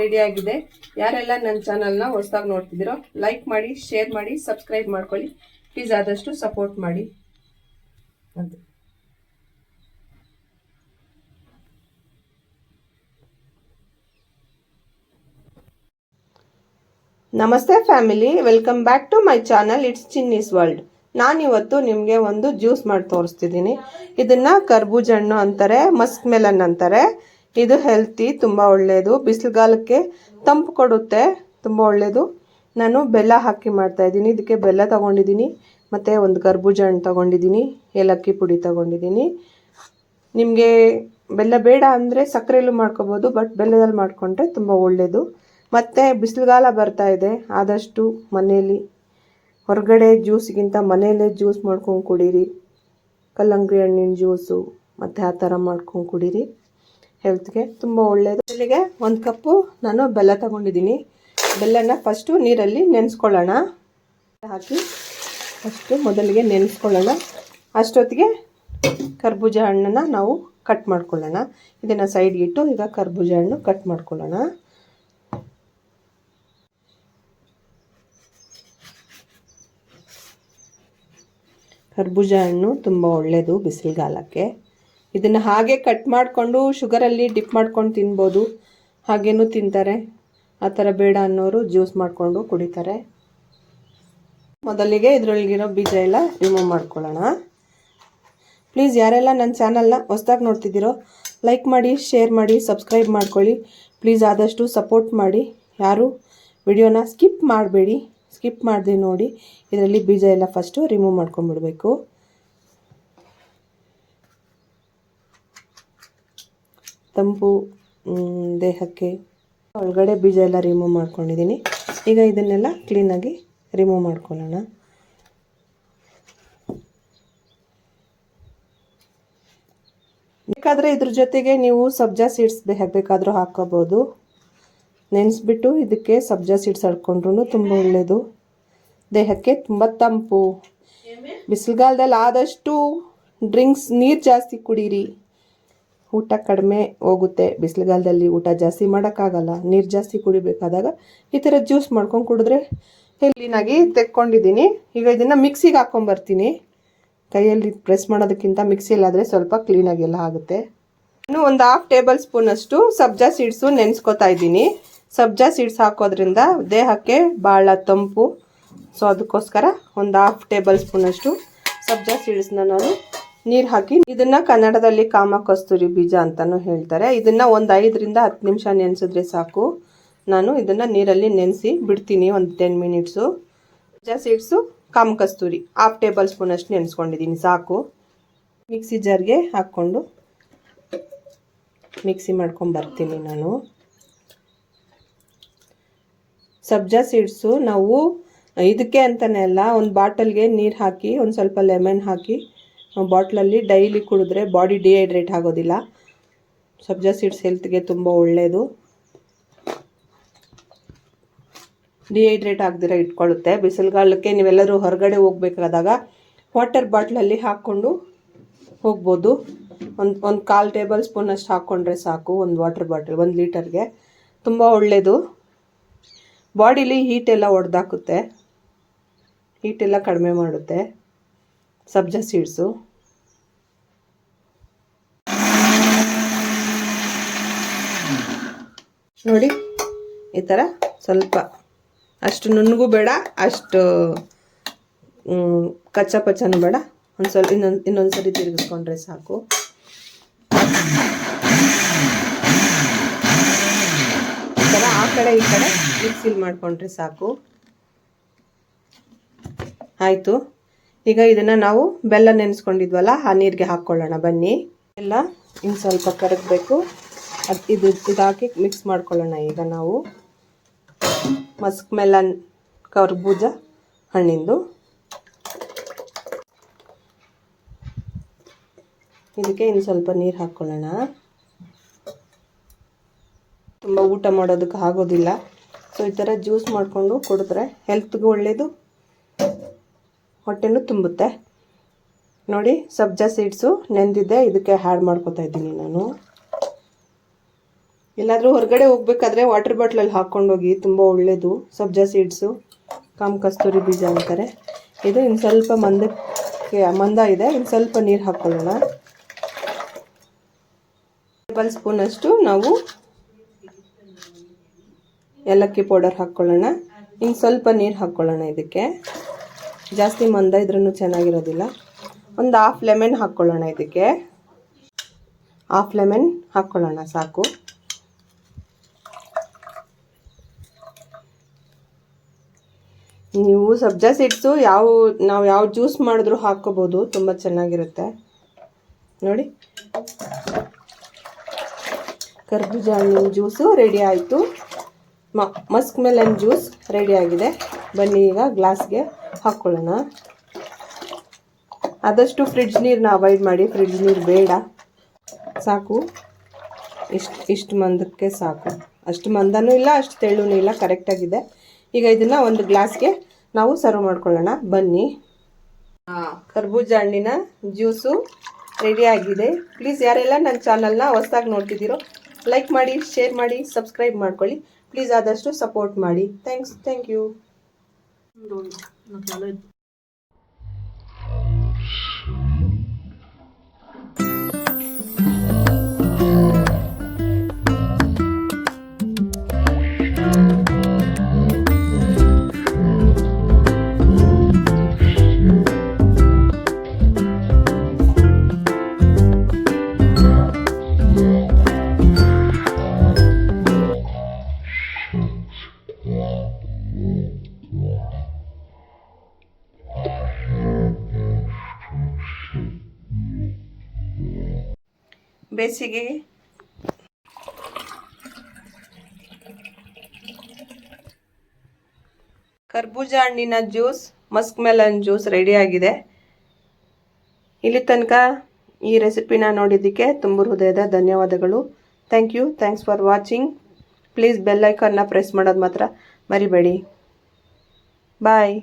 Ready ಆಗಿದೆ. ಯಾರೆಲ್ಲ ನನ್ನ ಚಾನಲ್ನ ಹೊಸದಾಗಿ ನೋಡ್ತಿದ್ದೀರೋ ಲೈಕ್ ಮಾಡಿ ಶೇರ್ ಮಾಡಿ ಸಬ್ಸ್ಕ್ರೈಬ್ ಮಾಡ್ಕೊಳ್ಳಿ. ಪ್ಲೀಸ್ ಆದಷ್ಟು ಸಪೋರ್ಟ್ ಮಾಡಿ. ಅಂತ. ನಮಸ್ತೆ family welcome back to my channel it's Chinni's world ನಾನಿವತ್ತು ನಿಮಗೆ ಒಂದು ಜ್ಯೂಸ್ ಮಾಡಿ ತೋರಿಸ್ತಿದ್ದೀನಿ. ಇದನ್ನ ಕರ್ಬೂಜ ಹಣ್ಣು ಅಂತಾರೆ ಮಸ್ಕ್ ಮೆಲನ್ ಅಂತಾರೆ. ಇದು ಹೆಲ್ತಿ ತುಂಬ ಒಳ್ಳೆಯದು ಬಿಸಿಲುಗಾಲಕ್ಕೆ ತಂಪು ಕೊಡುತ್ತೆ, ತುಂಬ ಒಳ್ಳೆಯದು ನಾನು ಬೆಲ್ಲ ಹಾಕಿ ಮಾಡ್ತಾ ಇದ್ದೀನಿ. ಇದಕ್ಕೆ ಬೆಲ್ಲ ತಗೊಂಡಿದ್ದೀನಿ. ಮತ್ತು ಒಂದು ಕರ್ಬೂಜ ಹಣ್ಣು ತಗೊಂಡಿದ್ದೀನಿ. ಏಲಕ್ಕಿ ಪುಡಿ ತಗೊಂಡಿದ್ದೀನಿ. ನಿಮಗೆ ಬೆಲ್ಲ ಬೇಡ ಅಂದರೆ ಸಕ್ಕರೆಯಲ್ಲೂ ಮಾಡ್ಕೋಬೋದು ಬಟ್ ಬೆಲ್ಲದಲ್ಲಿ ಮಾಡಿಕೊಂಡ್ರೆ ತುಂಬ ಒಳ್ಳೆಯದು ಮತ್ತು ಬಿಸಿಲುಗಾಲ ಬರ್ತಾ ಇದೆ. ಆದಷ್ಟು ಮನೆಯಲ್ಲಿ ಹೊರಗಡೆ ಜ್ಯೂಸ್ಗಿಂತ ಮನೆಯಲ್ಲೇ ಜ್ಯೂಸ್ ಮಾಡ್ಕೊಂಡು ಕುಡೀರಿ. ಕಲ್ಲಂಗಡಿ ಹಣ್ಣಿನ ಜ್ಯೂಸು ಮತ್ತು ಆ ಥರ ಮಾಡ್ಕೊಂಡು ಕುಡೀರಿ. ಹೆಲ್ತ್ಗೆ ತುಂಬ ಒಳ್ಳೆಯದು ಮೊದಲಿಗೆ ಒಂದು ಕಪ್ಪು ನಾನು ಬೆಲ್ಲ ತಗೊಂಡಿದ್ದೀನಿ. ಬೆಲ್ಲನ ಫಸ್ಟು ನೀರಲ್ಲಿ ನೆನೆಸ್ಕೊಳ್ಳೋಣ. ಹಾಕಿ ಫಸ್ಟು ಮೊದಲಿಗೆ ನೆನೆಸ್ಕೊಳ್ಳೋಣ. ಅಷ್ಟೊತ್ತಿಗೆ ಕರ್ಬೂಜ ಹಣ್ಣನ್ನು ನಾವು ಕಟ್ ಮಾಡ್ಕೊಳ್ಳೋಣ. ಇದನ್ನು ಸೈಡ್ಗೆ ಇಟ್ಟು ಈಗ ಕರ್ಬೂಜ ಹಣ್ಣು ಕಟ್ ಮಾಡ್ಕೊಳ್ಳೋಣ. ಕರ್ಬೂಜ ಹಣ್ಣು ತುಂಬ ಒಳ್ಳೆಯದು ಬಿಸಿಲುಗಾಲಕ್ಕೆ. ಇದನ್ನು ಹಾಗೆ ಕಟ್ ಮಾಡಿಕೊಂಡು ಶುಗರಲ್ಲಿ ಡಿಪ್ ಮಾಡ್ಕೊಂಡು ತಿನ್ಬೋದು. ಹಾಗೇನೂ ತಿಂತಾರೆ. ಆ ಥರ ಬೇಡ ಅನ್ನೋರು ಜ್ಯೂಸ್ ಮಾಡಿಕೊಂಡು ಕುಡಿತಾರೆ. ಮೊದಲಿಗೆ ಇದರೊಳಗಿರೋ ಬೀಜ ಎಲ್ಲ ರಿಮೂವ್ ಮಾಡ್ಕೊಳ್ಳೋಣ. ಪ್ಲೀಸ್ ಯಾರೆಲ್ಲ ನನ್ನ ಚಾನಲ್ನ ಹೊಸ್ದಾಗಿ ನೋಡ್ತಿದ್ದೀರೋ ಲೈಕ್ ಮಾಡಿ ಶೇರ್ ಮಾಡಿ ಸಬ್ಸ್ಕ್ರೈಬ್ ಮಾಡ್ಕೊಳ್ಳಿ. ಪ್ಲೀಸ್ ಆದಷ್ಟು ಸಪೋರ್ಟ್ ಮಾಡಿ. ಯಾರು ವಿಡಿಯೋನ ಸ್ಕಿಪ್ ಮಾಡಬೇಡಿ. ಸ್ಕಿಪ್ ಮಾಡದೆ ನೋಡಿ. ಇದರಲ್ಲಿ ಬೀಜ ಎಲ್ಲ ಫಸ್ಟು ರಿಮೂವ್ ಮಾಡ್ಕೊಂಡ್ಬಿಡ್ಬೇಕು. ತಂಪು ದೇಹಕ್ಕೆ ಒಳಗಡೆ ಬೀಜ ಎಲ್ಲ ರಿಮೂವ್ ಮಾಡ್ಕೊಂಡಿದ್ದೀನಿ ಈಗ ಇದನ್ನೆಲ್ಲ ಕ್ಲೀನಾಗಿ ರಿಮೂವ್ ಮಾಡ್ಕೊಳ್ಳೋಣ. ಬೇಕಾದರೆ ಇದ್ರ ಜೊತೆಗೆ ನೀವು ಸಬ್ಜಾ ಸೀಡ್ಸ್ ಬೇಕಾದರೂ ಹಾಕೋಬೋದು ನೆನೆಸ್ಬಿಟ್ಟು ಇದಕ್ಕೆ ಸಬ್ಜಾ ಸೀಡ್ಸ್ ಹಡ್ಕೊಂಡ್ರು ತುಂಬ ಒಳ್ಳೆಯದು ದೇಹಕ್ಕೆ ತುಂಬ ತಂಪು. ಬಿಸಿಲುಗಾಲದಲ್ಲಿ ಆದಷ್ಟು ಡ್ರಿಂಕ್ಸ್ ನೀರು ಜಾಸ್ತಿ ಕುಡೀರಿ. ಊಟ ಕಡಿಮೆ ಹೋಗುತ್ತೆ. ಬಿಸಿಲುಗಾಲದಲ್ಲಿ ಊಟ ಜಾಸ್ತಿ ಮಾಡೋಕ್ಕಾಗಲ್ಲ. ನೀರು ಜಾಸ್ತಿ ಕುಡಿಬೇಕಾದಾಗ ಈ ಥರ ಜ್ಯೂಸ್ ಮಾಡ್ಕೊಂಡು ಕುಡಿದ್ರೆ ಕ್ಲೀನಾಗಿ ತೆಕ್ಕೊಂಡಿದ್ದೀನಿ. ಈಗ ಇದನ್ನು ಮಿಕ್ಸಿಗೆ ಹಾಕ್ಕೊಂಬರ್ತೀನಿ ಕೈಯಲ್ಲಿ ಪ್ರೆಸ್ ಮಾಡೋದಕ್ಕಿಂತ ಮಿಕ್ಸಿಯಲ್ಲಾದರೆ ಸ್ವಲ್ಪ ಕ್ಲೀನಾಗೆಲ್ಲ ಆಗುತ್ತೆ. ಇನ್ನು ಒಂದು ಹಾಫ್ ಟೇಬಲ್ ಸ್ಪೂನಷ್ಟು ಸಬ್ಜಾ ಸೀಡ್ಸು ನೆನೆಸ್ಕೊತಾ ಇದ್ದೀನಿ. ಸಬ್ಜಾ ಸೀಡ್ಸ್ ಹಾಕೋದ್ರಿಂದ ದೇಹಕ್ಕೆ ಭಾಳ ತಂಪು. ಸೊ ಅದಕ್ಕೋಸ್ಕರ ಒಂದು ಹಾಫ್ ಟೇಬಲ್ ಸ್ಪೂನಷ್ಟು ಸಬ್ಜಾ ಸೀಡ್ಸ್ನ ನಾನು ನೀರು ಹಾಕಿ ಇದನ್ನ ಕನ್ನಡದಲ್ಲಿ ಕಾಮ ಕಸ್ತೂರಿ ಬೀಜ ಅಂತಾನು ಹೇಳ್ತಾರೆ. ಇದನ್ನ ಒಂದು ಐದರಿಂದ ಹತ್ತು ನಿಮಿಷ ನೆನೆಸಿದ್ರೆ ಸಾಕು. ನಾನು ಇದನ್ನ ನೀರಲ್ಲಿ ನೆನೆಸಿ ಬಿಡ್ತೀನಿ ಒಂದು ಟೆನ್ ಮಿನಿಟ್ಸು ಸಬ್ಜಾ ಸೀಡ್ಸು ಕಾಮ ಕಸ್ತೂರಿ ಹಾಫ್ ಟೇಬಲ್ ಸ್ಪೂನ್ ಅಷ್ಟು ನೆನೆಸ್ಕೊಂಡಿದ್ದೀನಿ ಸಾಕು. ಮಿಕ್ಸಿ ಜಾರ್ಗೆ ಹಾಕ್ಕೊಂಡು ಮಿಕ್ಸಿ ಮಾಡ್ಕೊಂಡು ಬರ್ತೀನಿ ನಾನು. ಸಬ್ಜಾ ಸೀಡ್ಸು ನಾವು ಇದಕ್ಕೆ ಅಂತಲೇ ಅಲ್ಲ, ಒಂದು ಬಾಟಲ್ಗೆ ನೀರು ಹಾಕಿ, ಒಂದು ಸ್ವಲ್ಪ ಲೆಮನ್ ಹಾಕಿ ಬಾಟ್ಲಲ್ಲಿ ಡೈಲಿ ಕುಡಿದ್ರೆ ಬಾಡಿ ಡಿಹೈಡ್ರೇಟ್ ಆಗೋದಿಲ್ಲ. ಸಬ್ಜಾ ಸೀಡ್ಸ್ ಹೆಲ್ತ್ಗೆ ತುಂಬ ಒಳ್ಳೆಯದು ಡಿಹೈಡ್ರೇಟ್ ಆಗದಿರ ಇಟ್ಕೊಳ್ಳುತ್ತೆ. ಬಿಸಿಲುಗಾಲಕ್ಕೆ ನೀವೆಲ್ಲರೂ ಹೊರಗಡೆ ಹೋಗ್ಬೇಕಾದಾಗ ವಾಟರ್ ಬಾಟ್ಲಲ್ಲಿ ಹಾಕ್ಕೊಂಡು ಹೋಗ್ಬೋದು. ಒಂದು ಒಂದು ಕಾಲು ಟೇಬಲ್ ಸ್ಪೂನ್ ಅಷ್ಟು ಹಾಕ್ಕೊಂಡ್ರೆ ಸಾಕು ಒಂದು ವಾಟರ್ ಬಾಟಲ್, ಒಂದು ಲೀಟರ್ಗೆ. ತುಂಬ ಒಳ್ಳೆಯದು ಬಾಡಿಲಿ ಹೀಟೆಲ್ಲ ಒಡೆದಾಕುತ್ತೆ. ಹೀಟೆಲ್ಲ ಕಡಿಮೆ ಮಾಡುತ್ತೆ. ಸಬ್ಜಾ ಸೀಡ್ಸು. ನೋಡಿ, ಈ ಥರ ಸ್ವಲ್ಪ ಅಷ್ಟು ನುಣ್ಣಗೂ ಬೇಡ, ಅಷ್ಟು ಕಚ್ಚಾ ಪಚ್ಚನೂ ಬೇಡ. ಒಂದು ಸ್ವಲ್ಪ ಇನ್ನೊಂದು ಇನ್ನೊಂದು ಸರಿ ತಿರುಗಿಸ್ಕೊಂಡ್ರೆ ಸಾಕು. ಈ ಥರ ಆ ಕಡೆ, ಈ ಕಡೆ ಮಿಕ್ಸಿಲ್ ಮಾಡಿಕೊಂಡ್ರೆ ಸಾಕು. ಆಯಿತು. ಈಗ ಇದನ್ನು ನಾವು ಬೆಲ್ಲ ನೆನೆಸ್ಕೊಂಡಿದ್ವಲ್ಲ, ಆ ನೀರಿಗೆ ಹಾಕ್ಕೊಳ್ಳೋಣ. ಬನ್ನಿ. ಎಲ್ಲ ಇನ್ನು ಸ್ವಲ್ಪ ಕರಗಬೇಕು. ಅದು ಇದು ಇದಾಕಿ ಮಿಕ್ಸ್ ಮಾಡ್ಕೊಳ್ಳೋಣ ಈಗ ನಾವು. ಮಸ್ಕ್ ಮೆಲನ್ ಕರ್ಬೂಜ ಹಣ್ಣಿಂದು. ಇದಕ್ಕೆ ಇನ್ನು ಸ್ವಲ್ಪ ನೀರು ಹಾಕ್ಕೊಳ್ಳೋಣ. ತುಂಬ ಊಟ ಮಾಡೋದಕ್ಕೆ ಆಗೋದಿಲ್ಲ. ಸೊ ಈ ಥರ ಜ್ಯೂಸ್ ಮಾಡಿಕೊಂಡು ಕುಡಿದ್ರೆ ಹೆಲ್ತ್ಗೂ ಒಳ್ಳೆಯದು ಹೊಟ್ಟೆನೂ ತುಂಬುತ್ತೆ. ನೋಡಿ, ಸಬ್ಜಾ ಸೀಡ್ಸು ನೆಂದಿದ್ದೆ ಇದಕ್ಕೆ ಹ್ಯಾಡ್ ಮಾಡ್ಕೊತಾ ಇದ್ದೀನಿ ನಾನು. ಎಲ್ಲಾದರೂ ಹೊರಗಡೆ ಹೋಗ್ಬೇಕಾದ್ರೆ ವಾಟರ್ ಬಾಟ್ಲಲ್ಲಿ ಹಾಕ್ಕೊಂಡೋಗಿ, ತುಂಬ ಒಳ್ಳೆಯದು ಸಬ್ಜಾ ಸೀಡ್ಸು. ಕಾಮ್ ಕಸ್ತೂರಿ ಬೀಜ ಅಂತಾರೆ. ಇದು ಇನ್ನು ಸ್ವಲ್ಪ ಮಂದಕ್ಕೆ ಮಂದ ಇದೆ ಇನ್ನು ಸ್ವಲ್ಪ ನೀರು ಹಾಕ್ಕೊಳ್ಳೋಣ ಟೇಬಲ್ ಸ್ಪೂನಷ್ಟು ನಾವು ಏಲಕ್ಕಿ ಪೌಡರ್ ಹಾಕ್ಕೊಳ್ಳೋಣ ಇನ್ನು ಸ್ವಲ್ಪ ನೀರು ಹಾಕ್ಕೊಳ್ಳೋಣ ಇದಕ್ಕೆ. ಜಾಸ್ತಿ ಮಂದ ಇದ್ರೂ ಚೆನ್ನಾಗಿರೋದಿಲ್ಲ. ಒಂದು ಹಾಫ್ ಲೆಮೆನ್ ಹಾಕ್ಕೊಳ್ಳೋಣ ಇದಕ್ಕೆ. ಹಾಫ್ ಲೆಮೆನ್ ಹಾಕ್ಕೊಳ್ಳೋಣ ಸಾಕು. ನೀವು ಸಬ್ಜಾ ಸೀಡ್ಸು ಯಾವ, ನಾವು ಯಾವ ಜ್ಯೂಸ್ ಮಾಡಿದ್ರೂ ಹಾಕ್ಕೋಬೋದು, ತುಂಬ ಚೆನ್ನಾಗಿರುತ್ತೆ. ನೋಡಿ. ಕರ್ಬೂಜ ಹಣ್ಣಿನ ಜ್ಯೂಸು ರೆಡಿ ಆಯಿತು. ಮಸ್ಕ್ ಮೆಲನ್ ಜ್ಯೂಸ್ ರೆಡಿ ಆಗಿದೆ. ಬನ್ನಿ ಈಗ ಗ್ಲಾಸ್ಗೆ ಹಾಕ್ಕೊಳ್ಳೋಣ ಆದಷ್ಟು ಫ್ರಿಡ್ಜ್ ನೀರನ್ನ ಅವಾಯ್ಡ್ ಮಾಡಿ ಫ್ರಿಡ್ಜ್ ನೀರು ಬೇಡ. ಸಾಕು. ಇಷ್ಟು ಇಷ್ಟು ಮಂದಕ್ಕೆ ಸಾಕು. ಅಷ್ಟು ಮಂದನೂ ಇಲ್ಲ ಅಷ್ಟು ತೆಳ್ಳೂ ಇಲ್ಲ ಕರೆಕ್ಟಾಗಿದೆ ಈಗ ಇದನ್ನು ಒಂದು ಗ್ಲಾಸ್ಗೆ ನಾವು ಸರ್ವ್ ಮಾಡ್ಕೊಳ್ಳೋಣ. ಬನ್ನಿ. ಕರ್ಬೂಜ ಹಣ್ಣಿನ ಜ್ಯೂಸು ರೆಡಿ ಆಗಿದೆ. ಪ್ಲೀಸ್ ಯಾರೆಲ್ಲ ನನ್ನ ಚಾನಲ್ನ ಹೊಸ್ದಾಗಿ ನೋಡ್ತಿದ್ದೀರೋ ಲೈಕ್ ಮಾಡಿ ಶೇರ್ ಮಾಡಿ ಸಬ್ಸ್ಕ್ರೈಬ್ ಮಾಡ್ಕೊಳ್ಳಿ. ಪ್ಲೀಸ್ ಆದಷ್ಟು ಸಪೋರ್ಟ್ ಮಾಡಿ. ಥ್ಯಾಂಕ್ಸ್ ಥ್ಯಾಂಕ್ ಯು наклали ಬೇಸಿಗೆ. ಕರ್ಬೂಜ ಹಣ್ಣಿನ juice, musk melon juice ready ಆಗಿದೆ. ಇಲ್ಲಿ ತನಕ ಈ ರೆಸಿಪಿನ ನೋಡಿದ್ದಕ್ಕೆ ತುಂಬ ಹೃದಯದ ಧನ್ಯವಾದಗಳು. Thank you thanks for watching please ಬೆಲ್ಲೈಕನ್ನ press ಮಾಡೋದು ಮಾತ್ರ ಮರಿಬೇಡಿ. ಬಾಯ್